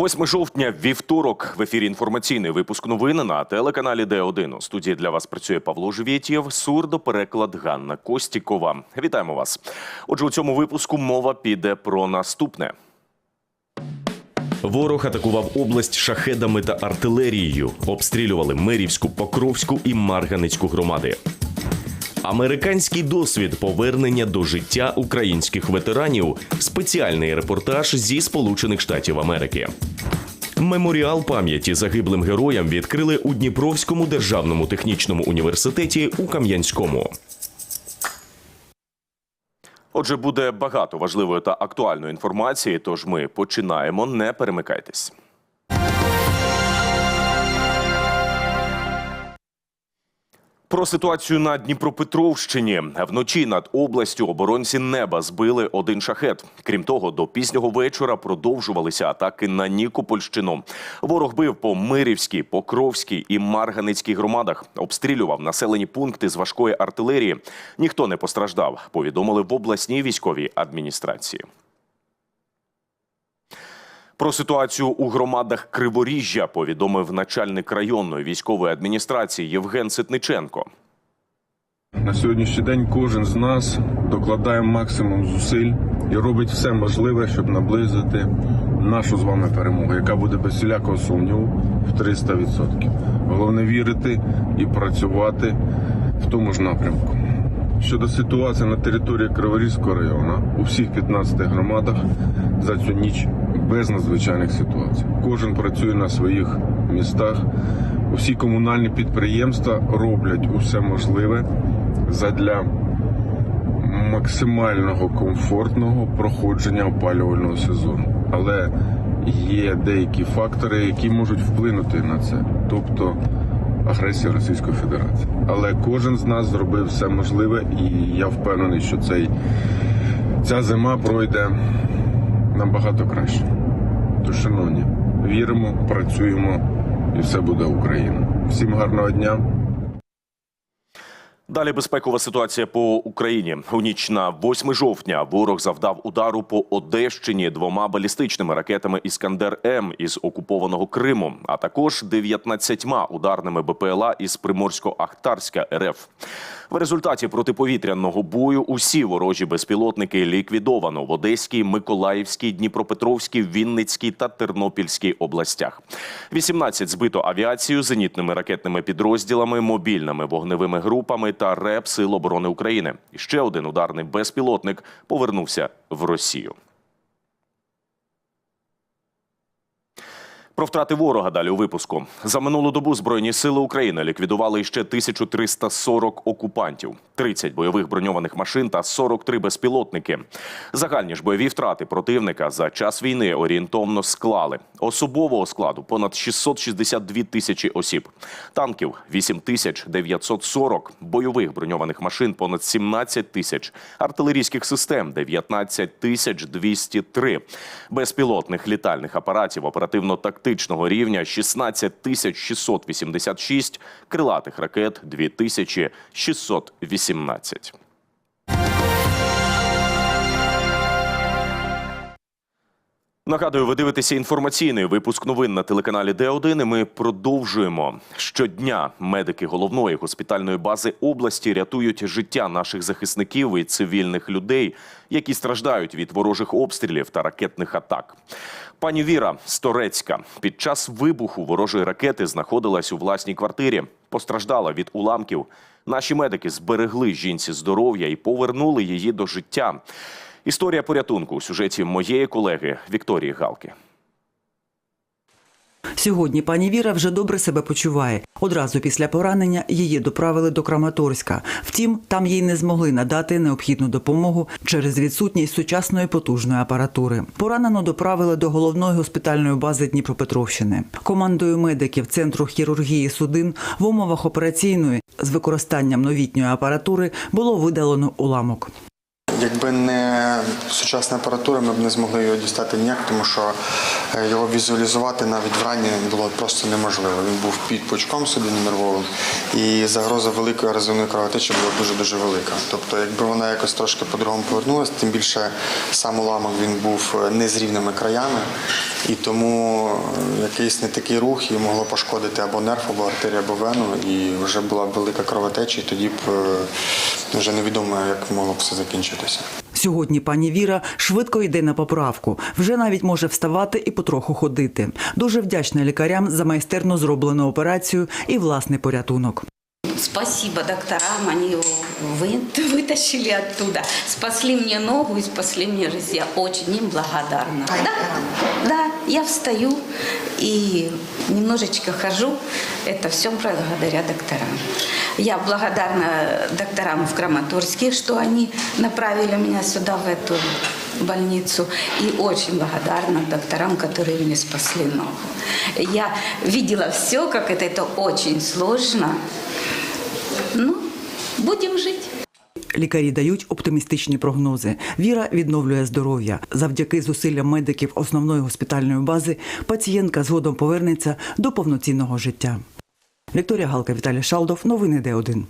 8 жовтня, вівторок, в ефірі інформаційний випуск новин на телеканалі Д1. У студії для вас працює Павло Живєтєв, сурдопереклад Ганна Костікова. Вітаємо вас. Отже, у цьому випуску мова піде про наступне. Ворог атакував область шахедами та артилерією. Обстрілювали Мирівську, Покровську і Марганицьку громади. Американський досвід повернення до життя українських ветеранів. Спеціальний репортаж зі Сполучених Штатів Америки. Меморіал пам'яті загиблим героям відкрили у Дніпровському державному технічному університеті у Кам'янському. Отже, буде багато важливої та актуальної інформації. Тож ми починаємо. Не перемикайтесь. Про ситуацію на Дніпропетровщині вночі над областю оборонці неба збили один шахет. Крім того, до пізнього вечора продовжувалися атаки на Нікопольщину. Ворог бив по Мирівській, Покровській і Марганицькій громадах. Обстрілював населені пункти з важкої артилерії. Ніхто не постраждав. Повідомили в обласній військовій адміністрації. Про ситуацію у громадах Криворіжжя повідомив начальник районної військової адміністрації Євген Ситниченко. На сьогоднішній день кожен з нас докладає максимум зусиль і робить все можливе, щоб наблизити нашу з вами перемогу, яка буде без всілякого сумніву в 300%. Головне вірити і працювати в тому ж напрямку. Щодо ситуації на території Криворізького району, у всіх 15 громадах за цю ніч без надзвичайних ситуацій. Кожен працює на своїх містах. Усі комунальні підприємства роблять усе можливе задля максимального комфортного проходження опалювального сезону. Але є деякі фактори, які можуть вплинути на це, тобто агресія Російської Федерації. Але кожен з нас зробив все можливе, і я впевнений, що цей, ця зима пройде набагато краще. Тож, шановні, віримо, працюємо, і все буде Україна. Всім гарного дня. Далі безпекова ситуація по Україні. У ніч на 8 жовтня ворог завдав удару по Одещині двома балістичними ракетами Іскандер М із окупованого Криму, а також 19 ударними БПЛА із Приморсько-Ахтарська РФ. В результаті протиповітряного бою усі ворожі безпілотники ліквідовано в Одеській, Миколаївській, Дніпропетровській, Вінницькій та Тернопільській областях. 18 збито авіацією, зенітними ракетними підрозділами, мобільними вогневими групами та РЕП Сил оборони України. Ще один ударний безпілотник повернувся в Росію. Про втрати ворога далі у випуску. За минулу добу збройні сили України ліквідували ще 1340 окупантів, 30 бойових броньованих машин та 43 безпілотники. Загальні ж бойові втрати противника за час війни орієнтовно склали. Особового складу понад 662 тисячі осіб, танків 8940, бойових броньованих машин понад 17 тисяч, артилерійських систем 19 тисяч 203, безпілотних літальних апаратів оперативно-тактичного рівня 16 тисяч 686, крилатих ракет 2618. Нагадую, ви дивитеся інформаційний випуск новин на телеканалі Д1. і Ми продовжуємо щодня. Медики головної госпітальної бази області рятують життя наших захисників і цивільних людей, які страждають від ворожих обстрілів та ракетних атак. Пані Віра Сторецька під час вибуху ворожої ракети знаходилась у власній квартирі. Постраждала від уламків. Наші медики зберегли жінці здоров'я і повернули її до життя. Історія порятунку у сюжеті моєї колеги Вікторії Галки. Сьогодні пані Віра вже добре себе почуває. Одразу після поранення її доправили до Краматорська. Втім, там їй не змогли надати необхідну допомогу через відсутність сучасної потужної апаратури. Поранено доправили до головної госпітальної бази Дніпропетровщини. Командою медиків центру хірургії судин в умовах операційної з використанням новітньої апаратури було видалено уламок. Якби не сучасна апаратура, ми б не змогли його дістати ніяк, тому що Його візуалізувати навіть вранні було просто неможливо. Він був під пучком собі нервовим, і загроза великої розривної кровотечі була дуже дуже велика. Тобто, якби вона якось трошки по-другому повернулася, тим більше сам уламок він був е, не з рівними краями, і тому е, якийсь не такий рух і могло пошкодити або нерв, або артерію, або вену, і вже була велика кровотеча, і тоді б е, вже невідомо, як могло б все закінчитися. Сьогодні пані Віра швидко йде на поправку. Вже навіть може вставати і потроху ходити. Дуже вдячна лікарям за майстерно зроблену операцію і власний порятунок. Спасибо докторам, они его вы- вытащили оттуда, спасли мне ногу и спасли мне жизнь. Я очень им благодарна. Да, да, я встаю и немножечко хожу. Это все благодаря докторам. Я благодарна докторам в Краматорске, что они направили меня сюда, в эту больницу. И очень благодарна докторам, которые мне спасли ногу. Я видела все, как это, это очень сложно. Ну, будем жить. Лікарі дають оптимістичні прогнози. Віра відновлює здоров'я. Завдяки зусиллям медиків основної госпітальної бази пацієнтка згодом повернеться до повноцінного життя. Вікторія Галка, Віталій Шалдов. Новини Д1.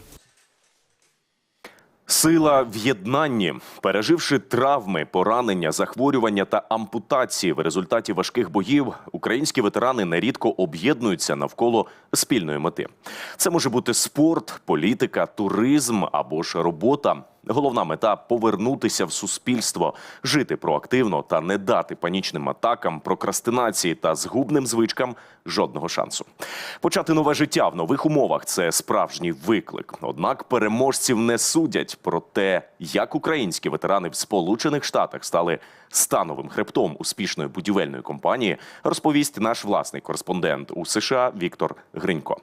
Сила в єднанні, переживши травми, поранення, захворювання та ампутації в результаті важких боїв, українські ветерани нерідко об'єднуються навколо спільної мети. Це може бути спорт, політика, туризм або ж робота. Головна мета повернутися в суспільство, жити проактивно та не дати панічним атакам, прокрастинації та згубним звичкам жодного шансу. Почати нове життя в нових умовах це справжній виклик. Однак переможців не судять про те, як українські ветерани в Сполучених Штатах стали становим хребтом успішної будівельної компанії, розповість наш власний кореспондент у США Віктор Гринько.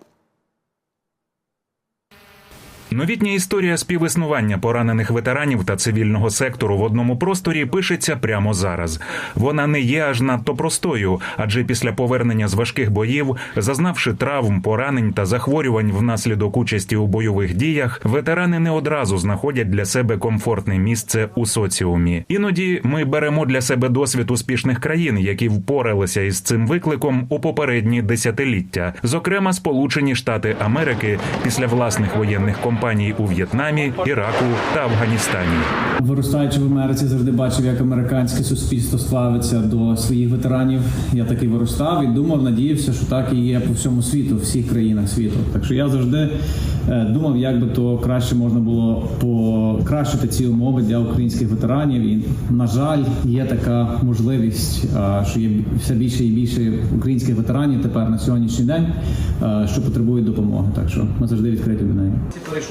Новітня історія співіснування поранених ветеранів та цивільного сектору в одному просторі пишеться прямо зараз. Вона не є аж надто простою, адже після повернення з важких боїв, зазнавши травм, поранень та захворювань внаслідок участі у бойових діях, ветерани не одразу знаходять для себе комфортне місце у соціумі. Іноді ми беремо для себе досвід успішних країн, які впоралися із цим викликом у попередні десятиліття, зокрема Сполучені Штати Америки після власних воєнних компаній у В'єтнамі, Іраку та Афганістані. Виростаючи в Америці, завжди бачив, як американське суспільство ставиться до своїх ветеранів. Я таки виростав і думав, надіявся, що так і є по всьому світу, всіх країнах світу. Так що я завжди думав, як би то краще можна було покращити ці умови для українських ветеранів. І на жаль, є така можливість, е, що є все більше і більше українських ветеранів тепер на сьогоднішній день, е, що потребують допомоги. Так що ми завжди відкриті до неї.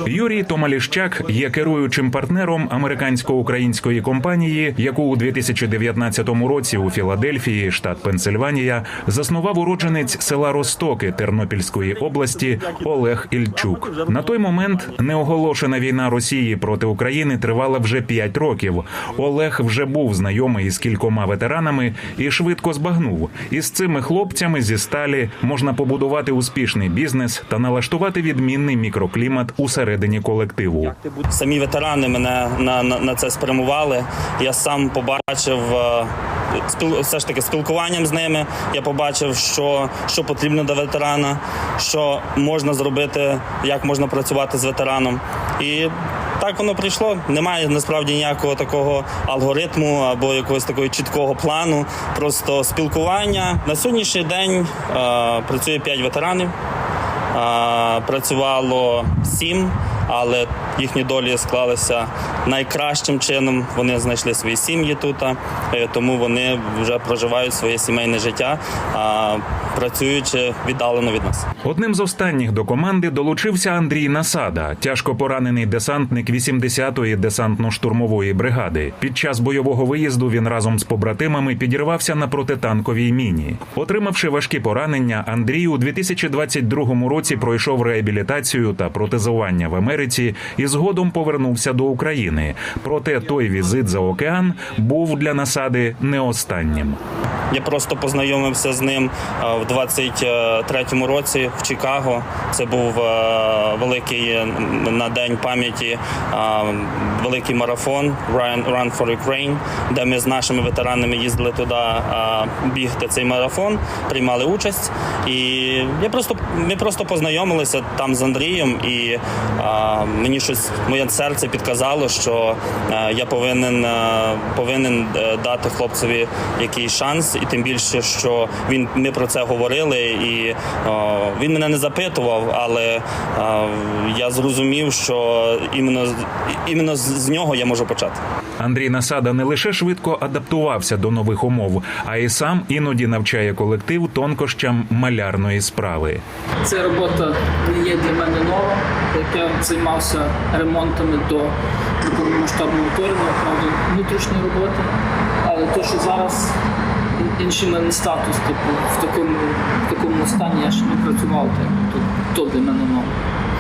Юрій Томаліщак є керуючим партнером американсько-української компанії, яку у 2019 році у Філадельфії, штат Пенсильванія, заснував уродженець села Ростоки Тернопільської області Олег Ільчук. На той момент неоголошена війна Росії проти України тривала вже 5 років. Олег вже був знайомий із кількома ветеранами і швидко збагнув. Із цими хлопцями зі сталі можна побудувати успішний бізнес та налаштувати відмінний мікроклімат усередині колективу. Самі ветерани мене на, на, на це спрямували. Я сам побачив е, все ж таки спілкуванням з ними. Я побачив, що, що потрібно до ветерана, що можна зробити, як можна працювати з ветераном. І так воно прийшло. Немає насправді ніякого такого алгоритму або якогось такого чіткого плану. Просто спілкування. На сьогоднішній день е, працює 5 ветеранів. А, Працювало сім, але їхні долі склалися найкращим чином. Вони знайшли свої сім'ї тут, е, тому вони вже проживають своє сімейне життя, працюючи віддалено від нас. Одним з останніх до команди долучився Андрій Насада, тяжко поранений десантник 80-ї десантно-штурмової бригади. Під час бойового виїзду він разом з побратимами підірвався на протитанковій міні. Отримавши важкі поранення, Андрій у 2022 році пройшов реабілітацію та протезування в Америці. Америці згодом повернувся до України. Проте той візит за океан був для насади не останнім. Я просто познайомився з ним е, в 23-му році в Чикаго. Це був е, великий е, на день пам'яті великий марафон Run, for Ukraine, де ми з нашими ветеранами їздили туди бігти цей марафон, приймали участь. І я просто ми просто познайомилися там з Андрієм, і мені щось моє серце підказало, що е, я повинен, е, повинен е, дати хлопцеві якийсь шанс, і тим більше, що він ми про це говорили, і е, він мене не запитував, але е, я зрозумів, що іменно, іменно з- з нього я можу почати. Андрій Насада не лише швидко адаптувався до нових умов, а й сам іноді навчає колектив тонкощам малярної справи. Ця робота не є для мене нова. Як я займався ремонтами до повномасштабного вторгнення, правда, внутрішньої роботи. Але то, що зараз інший мене статус, типу, в такому, в такому стані я ще не працював, то, то для мене мало.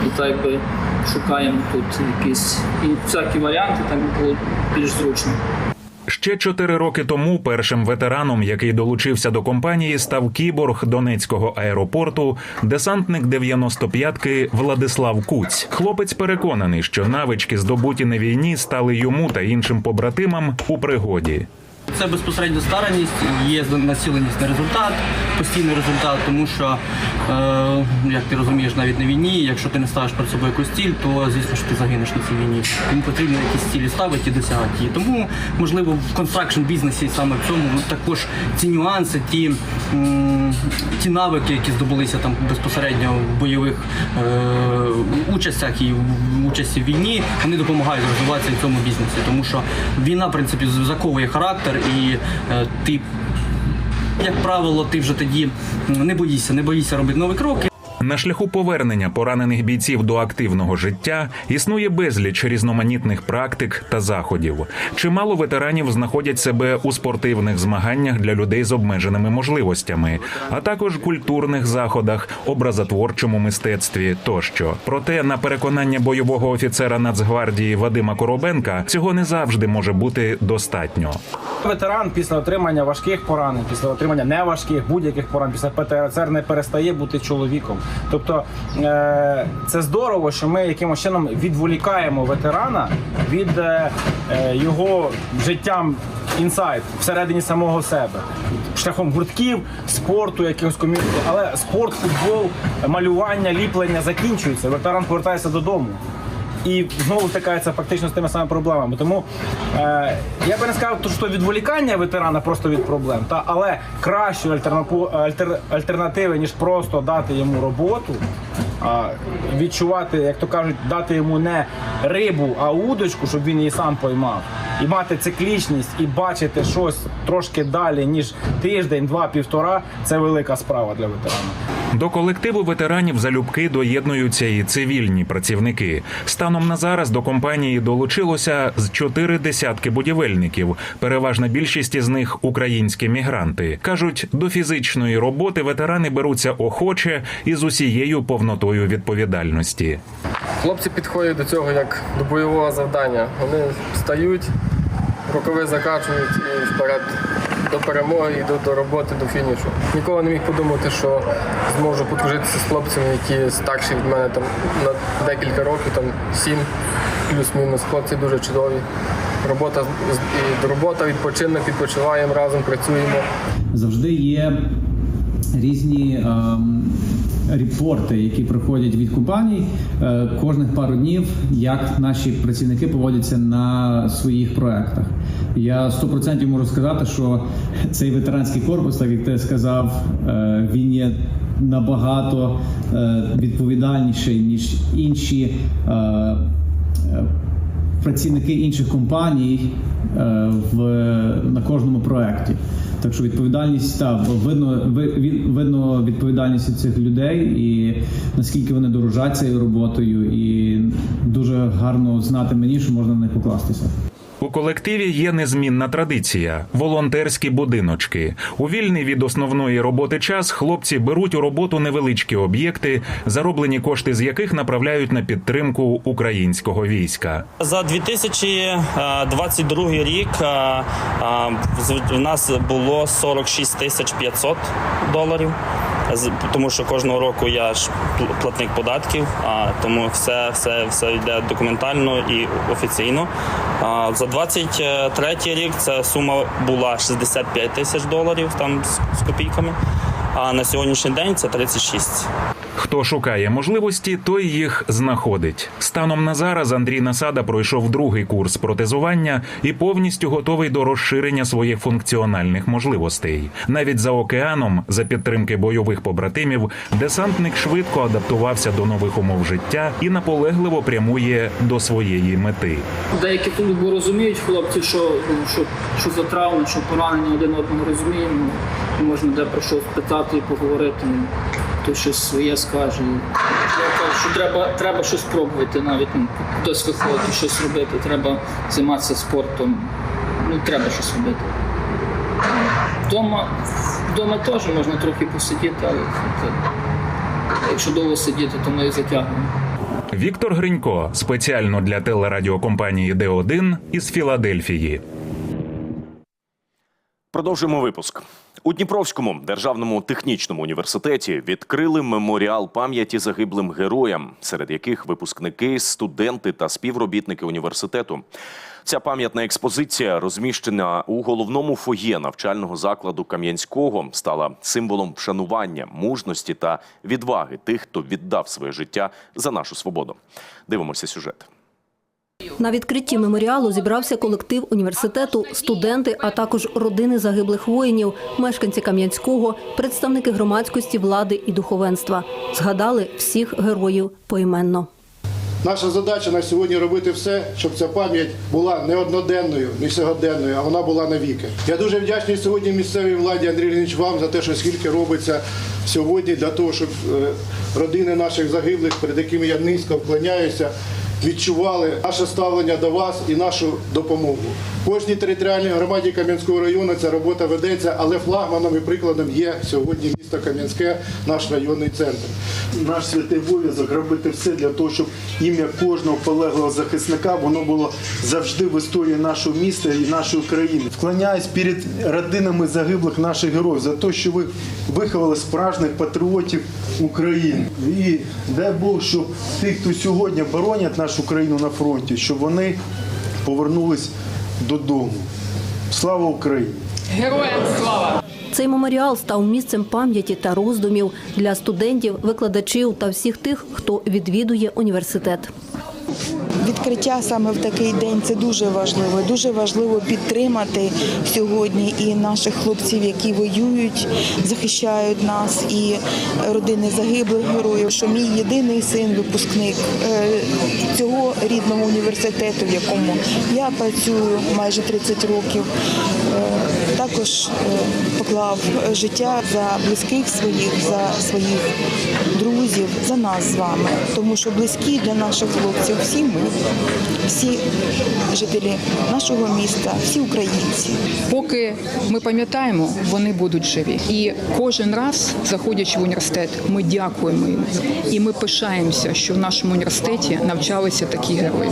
І так якби шукаємо тут якісь і всякі варіанти, би було більш зручно. Ще чотири роки тому першим ветераном, який долучився до компанії, став кіборг Донецького аеропорту, десантник 95-ки Владислав Куць. Хлопець переконаний, що навички, здобуті на війні, стали йому та іншим побратимам у пригоді. Це безпосередньо стараність, є націленість на результат, постійний результат, тому що, е, як ти розумієш, навіть на війні, якщо ти не ставиш перед собою якусь ціль, то звісно, що ти загинеш на цій війні. Тому потрібно якісь цілі ставити і досягати її. Тому, можливо, в констракшн бізнесі саме в цьому також ці нюанси, ті, м, ті навики, які здобулися там безпосередньо в бойових е, участях і в участі в війні, вони допомагають розвиватися в цьому бізнесі, тому що війна, в принципі, заковує характер, і е, ти, як правило, ти вже тоді не боїшся, не боїшся робити нові кроки. На шляху повернення поранених бійців до активного життя існує безліч різноманітних практик та заходів. Чимало ветеранів знаходять себе у спортивних змаганнях для людей з обмеженими можливостями, а також культурних заходах, образотворчому мистецтві тощо. Проте, на переконання бойового офіцера Нацгвардії Вадима Коробенка, цього не завжди може бути достатньо. Ветеран після отримання важких поранень, після отримання неважких будь-яких поранень, після ПТРЦР не перестає бути чоловіком. Тобто е, це здорово, що ми якимось чином відволікаємо ветерана від е, е, його життям інсайд всередині самого себе, шляхом гуртків, спорту, якихось ком'юніті. Але спорт, футбол, малювання, ліплення закінчується. Ветеран повертається додому і знову стикається фактично з тими самими проблемами. Тому е, я би не сказав, що відволікання ветерана просто від проблем, та але кращої альтернативи, ніж просто дати йому роботу, відчувати, як то кажуть, дати йому не рибу, а удочку, щоб він її сам поймав. І мати циклічність, і бачити щось трошки далі, ніж тиждень, два, півтора це велика справа для ветерана. До колективу ветеранів залюбки доєднуються і цивільні працівники. Станом на зараз до компанії долучилося з чотири десятки будівельників. Переважна більшість із них українські мігранти. кажуть, до фізичної роботи ветерани беруться охоче і з усією повнотою відповідальності. Хлопці підходять до цього як до бойового завдання. Вони встають, рукави закачують і вперед до перемоги, йдуть до роботи, до фінішу. Ніколи не міг подумати, що зможу подружитися з хлопцями, які старші від мене там на декілька років, там сім плюс-мінус. Хлопці дуже чудові. Робота і робота, відпочинок, відпочиваємо разом, працюємо. завжди є різні ем, репорти, які приходять від компаній е, кожних пару днів, як наші працівники поводяться на своїх проектах. Я 100% можу сказати, що цей ветеранський корпус, так як ти сказав, е, він є набагато е, відповідальніший ніж інші. працівники інших компаній в на кожному проєкті. Так що відповідальність та видно ви- видно відповідальність цих людей і наскільки вони дорожать цією роботою, і дуже гарно знати мені, що можна на них покластися. У У колективі є незмінна традиція волонтерські будиночки. У вільний від основної роботи час хлопці беруть у роботу невеличкі об'єкти, зароблені кошти з яких направляють на підтримку українського війська. За 2022 рік е, е, в нас було 46 тисяч 500 доларів. Тому що кожного року я ж платник податків, а тому все, все, все йде документально і офіційно. А за 23 рік ця сума була 65 тисяч доларів там з, з копійками. А на сьогоднішній день це 36. Хто шукає можливості, той їх знаходить. Станом на зараз Андрій Насада пройшов другий курс протезування і повністю готовий до розширення своїх функціональних можливостей. Навіть за океаном, за підтримки бойових побратимів, десантник швидко адаптувався до нових умов життя і наполегливо прямує до своєї мети. Деякі тут розуміють хлопці, що, що, що за травми, що поранення один одного розуміємо. Можна де про що спитати і поговорити. Ну, Хто щось своє скаже. Я кажу, що треба, треба щось пробувати навіть. Ну, хтось виходить, щось робити, треба займатися спортом. Ну, треба щось робити. Дома, вдома теж можна трохи посидіти, але якщо довго сидіти, то ми затягнемо. Віктор Гринько спеціально для телерадіокомпанії Д1 із Філадельфії. Продовжуємо випуск. У Дніпровському державному технічному університеті відкрили меморіал пам'яті загиблим героям, серед яких випускники, студенти та співробітники університету. Ця пам'ятна експозиція, розміщена у головному фоє навчального закладу Кам'янського, стала символом вшанування, мужності та відваги тих, хто віддав своє життя за нашу свободу. Дивимося сюжет. На відкритті меморіалу зібрався колектив університету, студенти, а також родини загиблих воїнів, мешканці Кам'янського, представники громадськості, влади і духовенства. Згадали всіх героїв поіменно. Наша задача на сьогодні робити все, щоб ця пам'ять була не одноденною, не сьогоденною, а вона була навіки. Я дуже вдячний сьогодні місцевій владі Андрій Леонідович, вам за те, що скільки робиться сьогодні для того, щоб е, родини наших загиблих, перед якими я низько вклоняюся, відчували наше ставлення до вас і нашу допомогу. Кожній територіальній громаді Кам'янського району ця робота ведеться, але флагманом і прикладом є сьогодні місто Кам'янське, наш районний центр. наш святий обов'язок робити все для того, щоб ім'я кожного полеглого захисника воно було завжди в історії нашого міста і нашої країни. Вклоняюсь перед родинами загиблих наших героїв за те, що ви виховали справжніх патріотів України. І дай Бог, щоб ті, хто сьогодні боронять нашу країну на фронті, щоб вони повернулись додому. Слава Україні! Героям слава! Цей меморіал став місцем пам'яті та роздумів для студентів, викладачів та всіх тих, хто відвідує університет. Відкриття саме в такий день це дуже важливо. Дуже важливо підтримати сьогодні і наших хлопців, які воюють, захищають нас, і родини загиблих героїв. Що мій єдиний син, випускник е, цього рідного університету, в якому я працюю майже 30 років, е, також е, поклав життя за близьких своїх, за своїх друзів, за нас з вами, тому що близькі для наших хлопців всі ми, всі жителі нашого міста, всі українці. Поки ми пам'ятаємо, вони будуть живі. І кожен раз, заходячи в університет, ми дякуємо їм. І ми пишаємося, що в нашому університеті навчалися такі герої.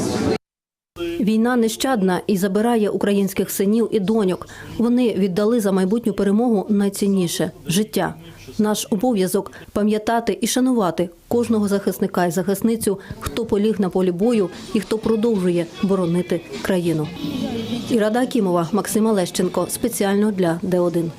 Війна нещадна і забирає українських синів і доньок. Вони віддали за майбутню перемогу найцінніше життя. Наш обов'язок пам'ятати і шанувати кожного захисника і захисницю, хто поліг на полі бою і хто продовжує боронити країну. Ірада Акімова, Максима Лещенко спеціально для Д1.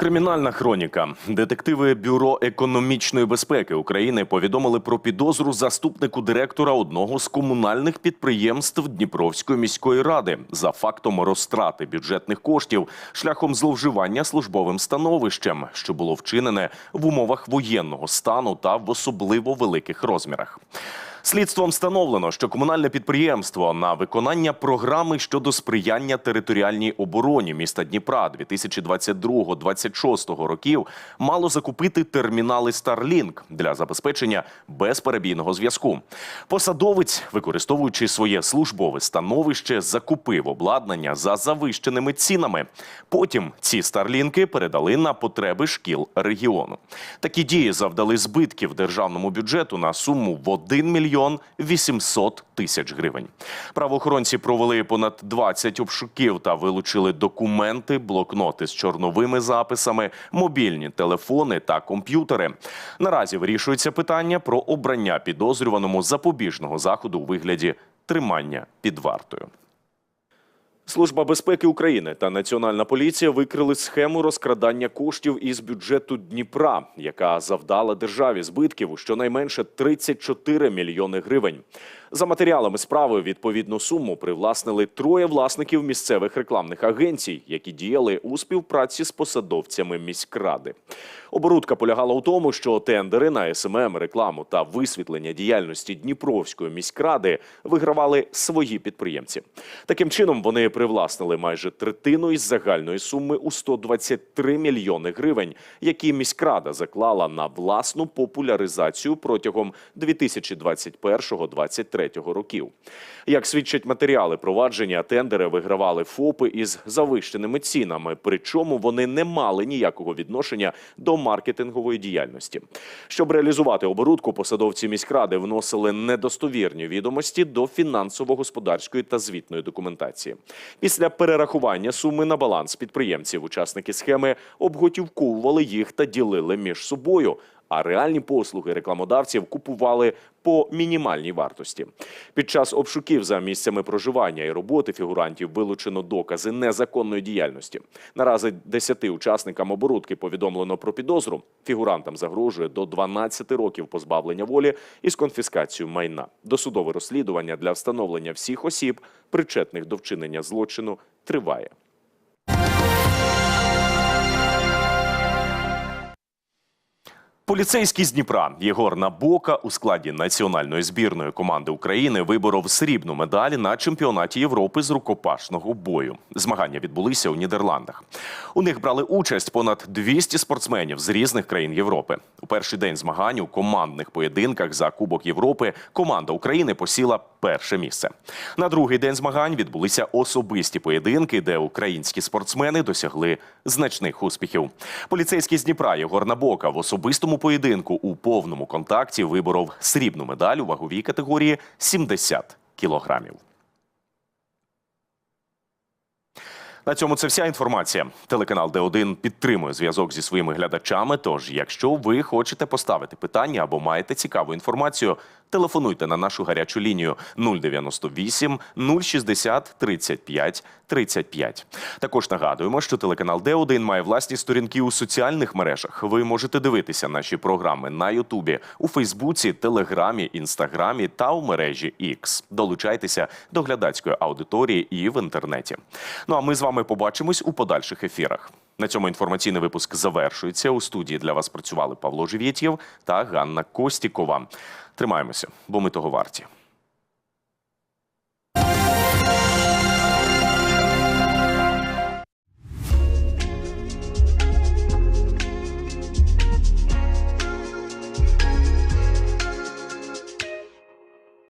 Кримінальна хроніка. Детективи Бюро економічної безпеки України повідомили про підозру заступнику директора одного з комунальних підприємств Дніпровської міської ради за фактом розтрати бюджетних коштів шляхом зловживання службовим становищем, що було вчинене в умовах воєнного стану та в особливо великих розмірах. Слідством встановлено, що комунальне підприємство на виконання програми щодо сприяння територіальній обороні міста Дніпра 2022-2026 років мало закупити термінали Starlink для забезпечення безперебійного зв'язку. Посадовець, використовуючи своє службове становище, закупив обладнання за завищеними цінами. Потім ці старлінки передали на потреби шкіл регіону. Такі дії завдали збитків державному бюджету на суму в 1 мільйон 800 тисяч гривень. Правоохоронці провели понад 20 обшуків та вилучили документи, блокноти з чорновими записами, мобільні телефони та комп'ютери. Наразі вирішується питання про обрання підозрюваному запобіжного заходу у вигляді тримання під вартою. Служба безпеки України та Національна поліція викрили схему розкрадання коштів із бюджету Дніпра, яка завдала державі збитків у щонайменше 34 мільйони гривень. За матеріалами справи відповідну суму привласнили троє власників місцевих рекламних агенцій, які діяли у співпраці з посадовцями міськради. Оборудка полягала у тому, що тендери на СММ, рекламу та висвітлення діяльності Дніпровської міськради вигравали свої підприємці. Таким чином вони привласнили майже третину із загальної суми у 123 мільйони гривень, які міськрада заклала на власну популяризацію протягом 2021-2023 років. Як свідчать матеріали провадження, тендери вигравали ФОПи із завищеними цінами, причому вони не мали ніякого відношення до маркетингової діяльності. Щоб реалізувати оборудку, посадовці міськради вносили недостовірні відомості до фінансово-господарської та звітної документації. Після перерахування суми на баланс підприємців учасники схеми обготівковували їх та ділили між собою. А реальні послуги рекламодавців купували по мінімальній вартості. Під час обшуків за місцями проживання і роботи фігурантів вилучено докази незаконної діяльності. Наразі 10 учасникам оборудки повідомлено про підозру. Фігурантам загрожує до 12 років позбавлення волі із конфіскацією майна. Досудове розслідування для встановлення всіх осіб, причетних до вчинення злочину, триває. Поліцейський з Дніпра Єгор Набока у складі національної збірної команди України виборов срібну медаль на чемпіонаті Європи з рукопашного бою. Змагання відбулися у Нідерландах. У них брали участь понад 200 спортсменів з різних країн Європи. У перший день змагань у командних поєдинках за Кубок Європи команда України посіла перше місце. На другий день змагань відбулися особисті поєдинки, де українські спортсмени досягли значних успіхів. Поліцейський з Дніпра Єгор Набока в особистому поєдинку у повному контакті виборов срібну медаль у ваговій категорії 70 кілограмів. На цьому це вся інформація. Телеканал Д1 підтримує зв'язок зі своїми глядачами. Тож, якщо ви хочете поставити питання або маєте цікаву інформацію, телефонуйте на нашу гарячу лінію 098 060 35 35. Також нагадуємо, що телеканал Д1 має власні сторінки у соціальних мережах. Ви можете дивитися наші програми на Ютубі, у Фейсбуці, Телеграмі, Інстаграмі та у мережі X. Долучайтеся до глядацької аудиторії і в інтернеті. Ну а ми з вами побачимось у подальших ефірах. На цьому інформаційний випуск завершується. У студії для вас працювали Павло Живєтєв та Ганна Костікова. Тримаємося, бо ми того варті.